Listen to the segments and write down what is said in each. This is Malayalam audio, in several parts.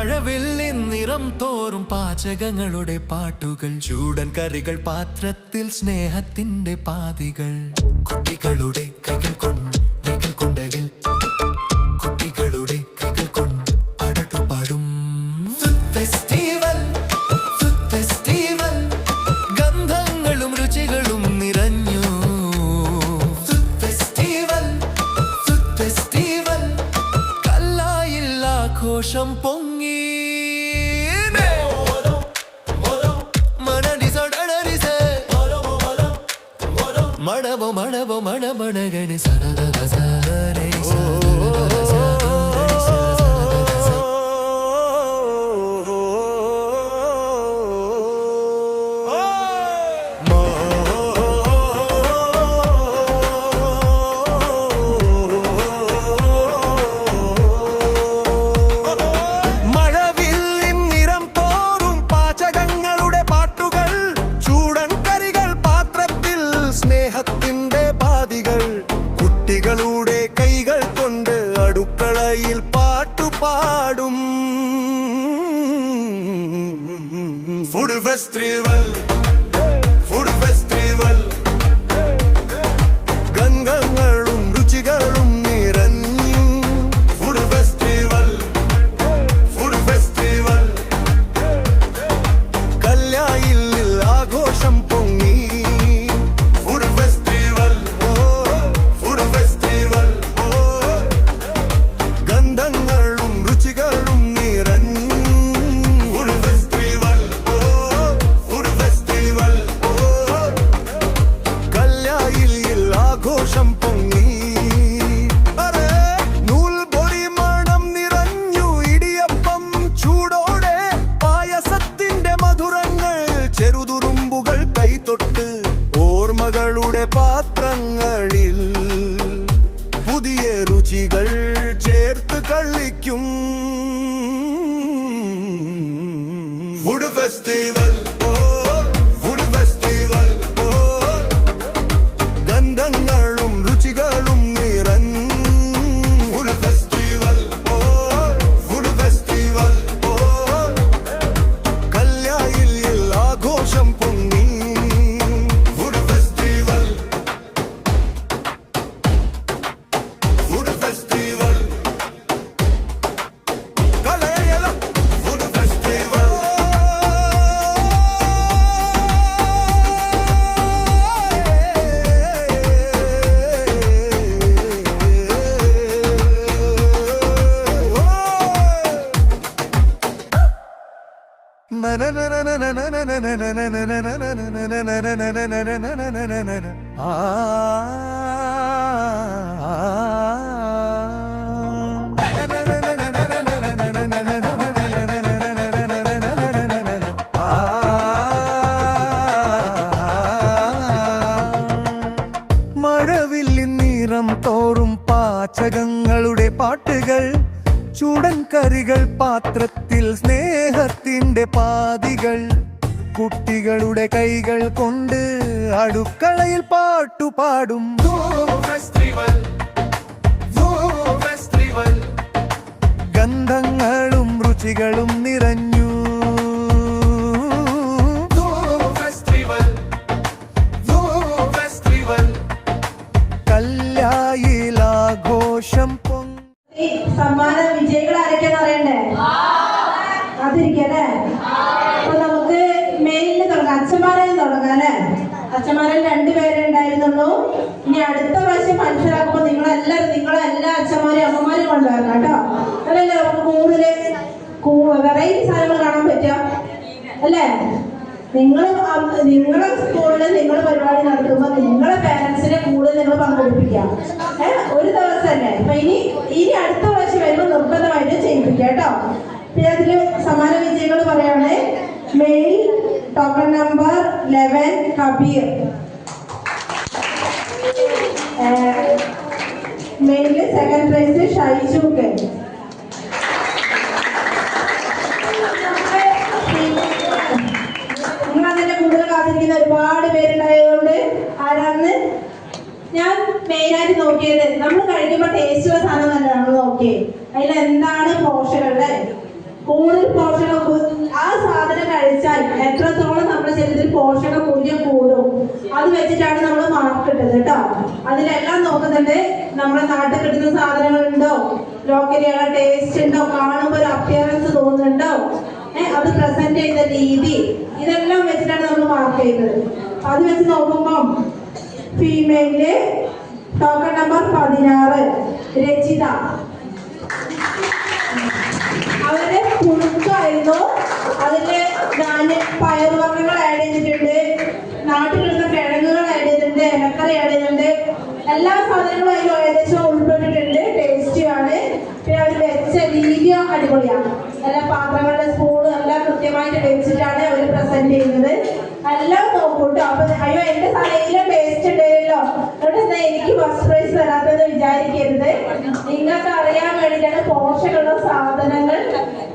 മഴവില്ലിൻ നിറം തോറും പാചകങ്ങളുടെ പാട്ടുകൾ. ചൂടൻ കറികൾ പാത്രത്തിൽ സ്നേഹത്തിന്റെ പാതികൾ. കുട്ടികളുടെ കൈകൾ കൊണ്ട് കൈകൾ കൊണ്ടകിൽ சந்தோஷம் பொங்கி மணபோ மணபோ மணமணகனி சனதன പാട്ടുപാടും ഫുഡ് ഫെസ്റ്റിവൽ. പാചകങ്ങളുടെ പാട്ടുകൾ ചൂടൻ കറികൾ പാത്രത്തിൽ സ്നേഹത്തിന്റെ പാതികൾ. കുട്ടികളുടെ കൈകൾ കൊണ്ട് അടുക്കളയിൽ പാട്ടുപാടും. ഗന്ധങ്ങളും രുചികളും നിറഞ്ഞു ഇനി അടുത്ത പ്രാവശ്യം മനസ്സിലാക്കുമ്പോ നിങ്ങളെല്ലാരും നിങ്ങളെ എല്ലാ അച്ഛന്മാരെയും അമ്മമാരെയും കൊണ്ടുവരണം കേട്ടോ. അതല്ലേ നമുക്ക് കൂടുതൽ വെറൈറ്റി സാധനങ്ങൾ കാണാൻ പറ്റുക. അല്ലേ? നിങ്ങൾ നിങ്ങളെ സ്കൂളിൽ നിങ്ങൾ പരിപാടി നടത്തുമ്പോൾ നിങ്ങളെ പേരൻസിനെ കൂടുതൽ നിങ്ങൾ പങ്കെടുപ്പിക്കുക. ഏഹ് ഒരു ദിവസം തന്നെ അപ്പൊ ഇനി ഇനി അടുത്ത പ്രാവശ്യം വരുമ്പോൾ നിർബന്ധമായിട്ട് ചെയ്യിപ്പിക്കുക കേട്ടോ. പിന്നെ അതിൽ സമാന വിജയങ്ങൾ പറയാണ് male token number eleven Kabir. മെയിലിൽ സെക്കൻഡ് പ്രൈസ് ഷൈജു കെ നിങ്ങൾ അതിന്റെ കൂടുതൽ കാത്തിരിക്കുന്ന ഒരുപാട് പേരുണ്ടായതുകൊണ്ട് ആരാന്ന്? ഞാൻ മെയിനായിട്ട് നോക്കിയത് നമ്മൾ കഴിക്കുമ്പോൾ ടേസ്റ്റുള്ള സാധനം തന്നെ നമ്മൾ നോക്കിയത് അതിൽ എന്താണ് പോഷകളുടെ കൂടുതൽ പോഷകൾ ആ സാധനം കഴിച്ചാൽ എത്രത്തോളം പോഷക മൂല്യം കൂടും. അത് വെച്ചിട്ടാണ് നമ്മൾ മാർക്ക് ഇട്ടത് കേട്ടോ. അതിലെല്ലാം നോക്കുന്നുണ്ട്. നമ്മുടെ നാട്ടിൽ കിട്ടുന്ന സാധനങ്ങളുണ്ടോ? ലോക്കലിയുള്ള ടേസ്റ്റ് ഉണ്ടോ? കാണുമ്പോൾ ഒരു അപ്പിയറൻസ് തോന്നുന്നുണ്ടോ? ഏഹ് അത് പ്രസന്റ് ചെയ്ത രീതി. ഇതെല്ലാം വെച്ചിട്ടാണ് നമ്മൾ മാർക്ക് ചെയ്തത് അത് വെച്ച് നോക്കുമ്പോൾ ഫീമെയിൽ ടോക്കൺ നമ്പർ പതിനാറ്. രചിത. അവർ പുഴുക്കായിരുന്നു അതിൽ ധാന്യ പയറുവർഗങ്ങൾ ആഡ് ചെയ്തിട്ടുണ്ട്. നാട്ടിലുള്ള കിഴങ്ങുകൾ ആഡ് ചെയ്തിട്ടുണ്ട് ഇലക്കറി ആഡ് ചെയ്തിട്ടുണ്ട്. എല്ലാ സാധനങ്ങളും അതിൽ ഏകദേശം ഉൾപ്പെട്ടിട്ടുണ്ട്. ടേസ്റ്റി ആണ്. പിന്നെ അവർ വെച്ച രീതി അടിപൊളിയാണ്. എല്ലാ പാത്രങ്ങളുടെ സ്പൂണും എല്ലാം കൃത്യമായിട്ട് വെച്ചിട്ടാണ് അവർ പ്രസന്റ് ചെയ്യുന്നത്. എല്ലാം നോക്കൂട്ടോ അപ്പൊ അയ്യോ എന്റെ തലയിലെ ടേസ്റ്റ് ഉണ്ടല്ലോ എന്താ എനിക്ക് ഫസ്റ്റ് പ്രൈസ് തരാത്തത് വിചാരിക്കരുത്. നിങ്ങൾക്ക് അറിയാൻ വേണ്ടിയിട്ടാണ് പോഷകമുള്ള സാധനങ്ങൾ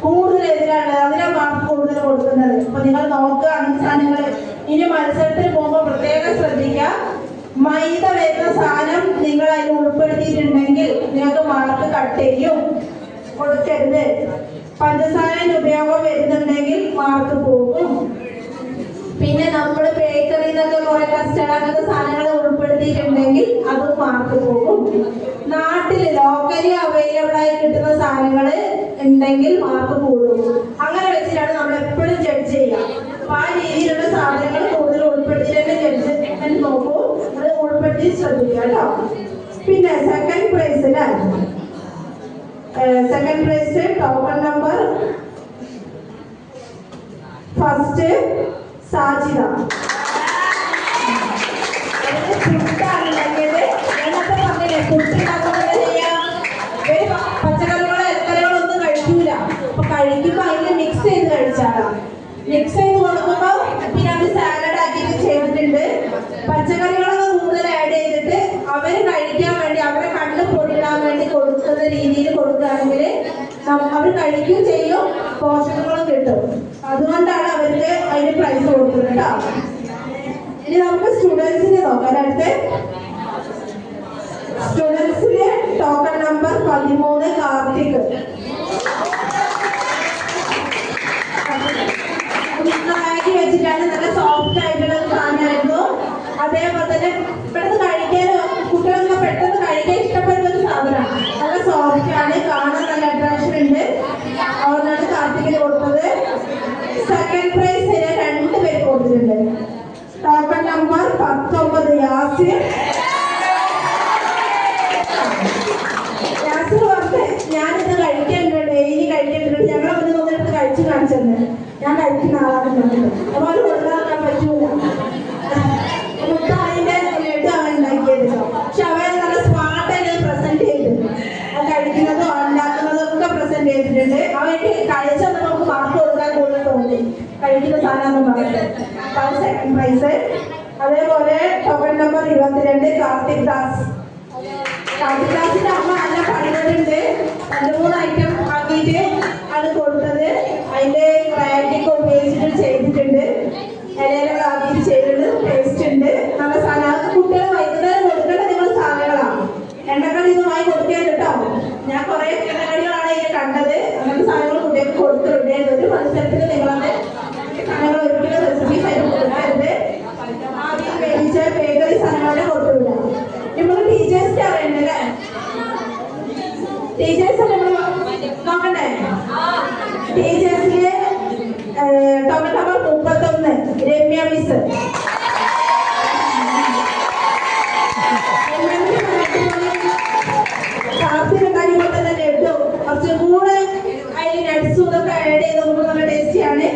കൂടുതൽ എതിരാണ് അതിനാ മാർക്ക് കൂടുതൽ കൊടുക്കുന്നത്. അപ്പൊ നിങ്ങൾ നോക്കുക അങ്ങനത്തെ സാധനങ്ങൾ ഇനി മത്സരത്തിന് പോകുമ്പോൾ പ്രത്യേകം ശ്രദ്ധിക്കുക. മൈദ വരുന്ന സാധനം നിങ്ങൾ അതിൽ ഉൾപ്പെടുത്തിയിട്ടുണ്ടെങ്കിൽ നിങ്ങൾക്ക് മാർക്ക് കട്ട് ചെയ്യും. കൊടുക്കരുത്. പഞ്ചസാര ഉപയോഗം വരുന്നുണ്ടെങ്കിൽ മാർക്ക് പോകും. പിന്നെ നമ്മൾ ബേക്കറിന്നൊക്കെ കുറെ കസ്റ്റഡ് അങ്ങനത്തെ സാധനങ്ങൾ ഉൾപ്പെടുത്തിയിട്ടുണ്ടെങ്കിൽ അത് മാർക്ക് പോകും. നാട്ടിൽ ലോക്കലി അവൈലബിൾ ആയി കിട്ടുന്ന സാധനങ്ങൾ ഉണ്ടെങ്കിൽ മാർക്ക് കൂടും. അങ്ങനെ വെച്ചിട്ടാണ് നമ്മൾ എപ്പോഴും ജഡ്ജ് ചെയ്യുക. അപ്പൊ ആ രീതിയിലുള്ള സാധനങ്ങൾ കൂടുതൽ ഉൾപ്പെടുത്തിയിട്ട് ജഡ്ജ് നോക്കൂ. അത് ഉൾപ്പെടുത്തി ശ്രദ്ധിക്കുക കേട്ടോ. പിന്നെ സെക്കൻഡ് പ്രൈസ് അല്ലേ second prize token number first Sajitha കഴിക്കാൻ വേണ്ടി അവരെ കണ്ണ് പൊടിയിടാൻ വേണ്ടി കൊടുക്കുന്ന രീതിയിൽ കൊടുക്കുകയാണെങ്കിൽ അവർ കഴിക്കുകയും ചെയ്യും പോഷകങ്ങളും കിട്ടും. അതുകൊണ്ടാണ് അവർക്ക് അതിന് പ്രൈസ് കൊടുക്കുന്നത് കേട്ടോ. ഇനി നമുക്ക് സ്റ്റുഡൻസിനെ നോക്കാം. അടുത്ത് സ്റ്റുഡൻസിന് ടോക്കൺ നമ്പർ പതിമൂന്ന് കാർത്തിക്. വെച്ചിട്ടാണ് നല്ല സോഫ്റ്റ് ആയിട്ടുള്ള ഒരു സാധനമായിരുന്നു അതേപോലെ തന്നെ പെട്ടെന്ന് കഴിക്കാൻ കുട്ടികളൊക്കെ പെട്ടെന്ന് കഴിക്കാൻ ഇഷ്ടപ്പെടുന്ന ഒരു സാധനമാണ് നല്ല സോഫ്റ്റ് ആണ് കാണാൻ നല്ല അട്രാക്ഷൻ ഉണ്ട് അതുകൊണ്ടാണ് കാർത്തികിന് കൊടുത്തത് പ്രൈസ് രണ്ട് കൊടുത്തിട്ടുണ്ട് നമ്പർ പറഞ്ഞ് ഞാനിത് കഴിക്കണ്ട ഡെയിലി കഴിക്കണ്ട ഞങ്ങളെ മുന്നിൽ വന്നിട്ട് കഴിച്ചു കാണിച്ചു ഞാൻ കഴിക്കുന്ന ആളാണ് പറഞ്ഞത് അപ്പൊ കഴിച്ചത് നമുക്ക് മാർക്ക് കൊടുക്കാൻ കൂടുതൽ തോന്നി കഴിക്കുന്ന സാധനം പറഞ്ഞിട്ട് അപ്പൊ അത് സെക്കൻഡ് പ്രൈസ് അതേപോലെ ടോക്കൺ നമ്പർ ഇരുപത്തിരണ്ട് കാർത്തിക് ദാസ്. കാർത്തികാസിന്റെ അമ്മ നല്ല പണികളുണ്ട് രണ്ട് മൂന്ന് ഐറ്റം ആക്കിയിട്ട് ആണ് കൊടുത്തത്. അതിന്റെ റാങ്കിക്ക് ഉപയോഗിച്ചിട്ട് ചെയ്തിട്ടുണ്ട്. ഇലയിലൊക്കെ ആക്കിയിട്ട് ചെയ്തിട്ട് ടേസ്റ്റ് ഉണ്ട് നല്ല സാധനം അത് കുട്ടികൾ വൈകുന്നേരം കൊടുക്കേണ്ട നിങ്ങൾ സാധനങ്ങളാണ് എണ്ണക്കടി ഇതുമായി കൊടുക്കരുത് കേട്ടോ ഞാൻ കുറെ എണ്ണക്കടികളാണ് ഇതിൽ കണ്ടത് അങ്ങനത്തെ സാധനങ്ങൾ കുട്ടികൾക്ക് കൊടുത്തിട്ടുണ്ട് ഒരു മത്സരത്തിന് നിങ്ങളത് സാധനങ്ങൾ ഒരിക്കലും റെസിപ്പീസ് ആയിട്ട് കൊടുക്കരുത് ആദ്യം വേവിച്ച ബേക്കറി സാധനങ്ങളെ കൊടുത്തില്ല നമ്മൾ ടീച്ചേഴ്സിന്റെ അറിയണ്ടല്ലേ ടീച്ചേഴ്സ് നമ്മൾ നോക്കണ്ടേ ടീച്ചേഴ്സിൽ ടോക്കൺ നമ്പർ മുപ്പത്തൊന്ന് രമ്യ മിസ് കാർത്തിക തന്നെ ലഡു കുറച്ചും കൂടെ അതിൽ നട്സും ഇതൊക്കെ ആഡ് ചെയ്ത് നോക്കുമ്പോൾ നല്ല ടേസ്റ്റിയാണ്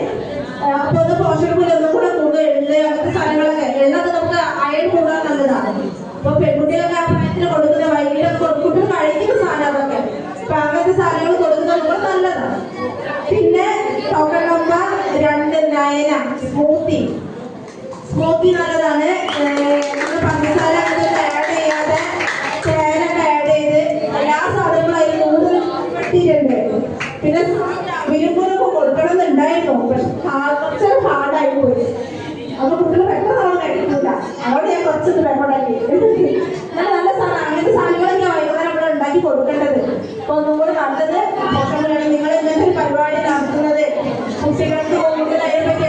അപ്പൊ ഒന്ന് പോഷകമൂല്യം ഒന്നും കൂടെ കൂടുതൽ എള്ള് അങ്ങനത്തെ സാധനങ്ങളൊക്കെ. എള്ളൊക്കെ നമുക്ക് അയൺ കൂടാൻ നല്ലതാണ്. അപ്പൊ പെൺകുട്ടികൾക്ക് ആ പ്രായത്തിന് കൊടുക്കുന്ന വൈകിട്ടൊക്കെ കുട്ടികൾ കഴിക്കുന്ന സാധനം അതൊക്കെ അപ്പൊ അങ്ങനത്തെ സാധനങ്ങൾ കൊടുക്കുന്നത് കൂടെ നല്ലതാണ്. പിന്നെ ടോക്കൺ നമ്പർ രണ്ട് നയന സ്മൂത്തി. സ്മൂത്തി നല്ലതാണ്. നമ്മൾ പഞ്ചസാര ആഡ് ചെയ്യാതെ ചേരൊക്കെ ആഡ് ചെയ്ത് എല്ലാ സാധനങ്ങളും അതിൽ കൂടുതൽ കിട്ടിയിട്ടുണ്ട് പിന്നെ വീമ്പൊക്കെ കൊടുക്കണം എന്നുണ്ടായിരുന്നു പക്ഷെ കുറച്ച് ഹാർഡായി പോയി. അപ്പൊ കുട്ടികൾ പെട്ടെന്ന് കഴിക്കില്ല അതുകൊണ്ട് ഞാൻ കുറച്ചൊന്ന് പെട്ടെന്നാക്കി നല്ല സാധനം അങ്ങനത്തെ സാധനങ്ങളൊക്കെ വൈകുന്നേരം നമ്മൾ ഉണ്ടാക്കി കൊടുക്കേണ്ടത്. അപ്പൊ ഒന്നുകൂടെ നല്ലത് നിങ്ങൾ ഇങ്ങനത്തെ ഒരു പരിപാടി നടത്തുന്നത്. കുട്ടികൾക്ക് കൂടുതൽ അതിനെപ്പറ്റി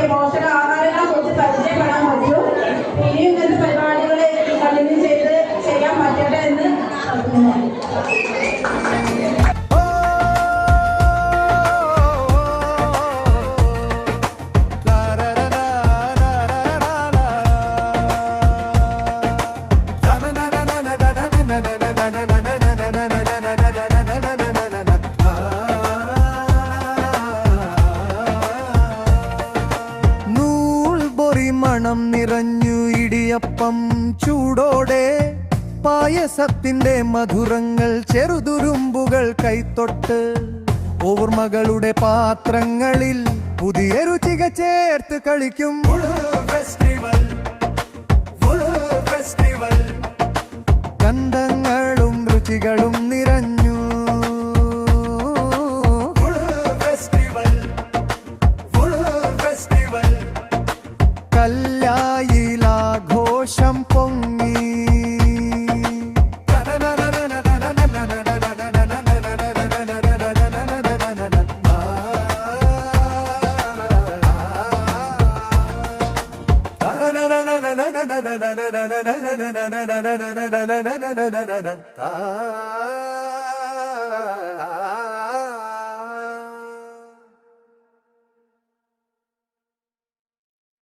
പായസത്തിന്റെ മധുരങ്ങൾ ചെറുതുരുമ്പുകൾ കൈത്തൊട്ട് ഓർമ്മകളുടെ പാത്രങ്ങളിൽ പുതിയ രുചിക ചേർത്ത് കളിക്കും.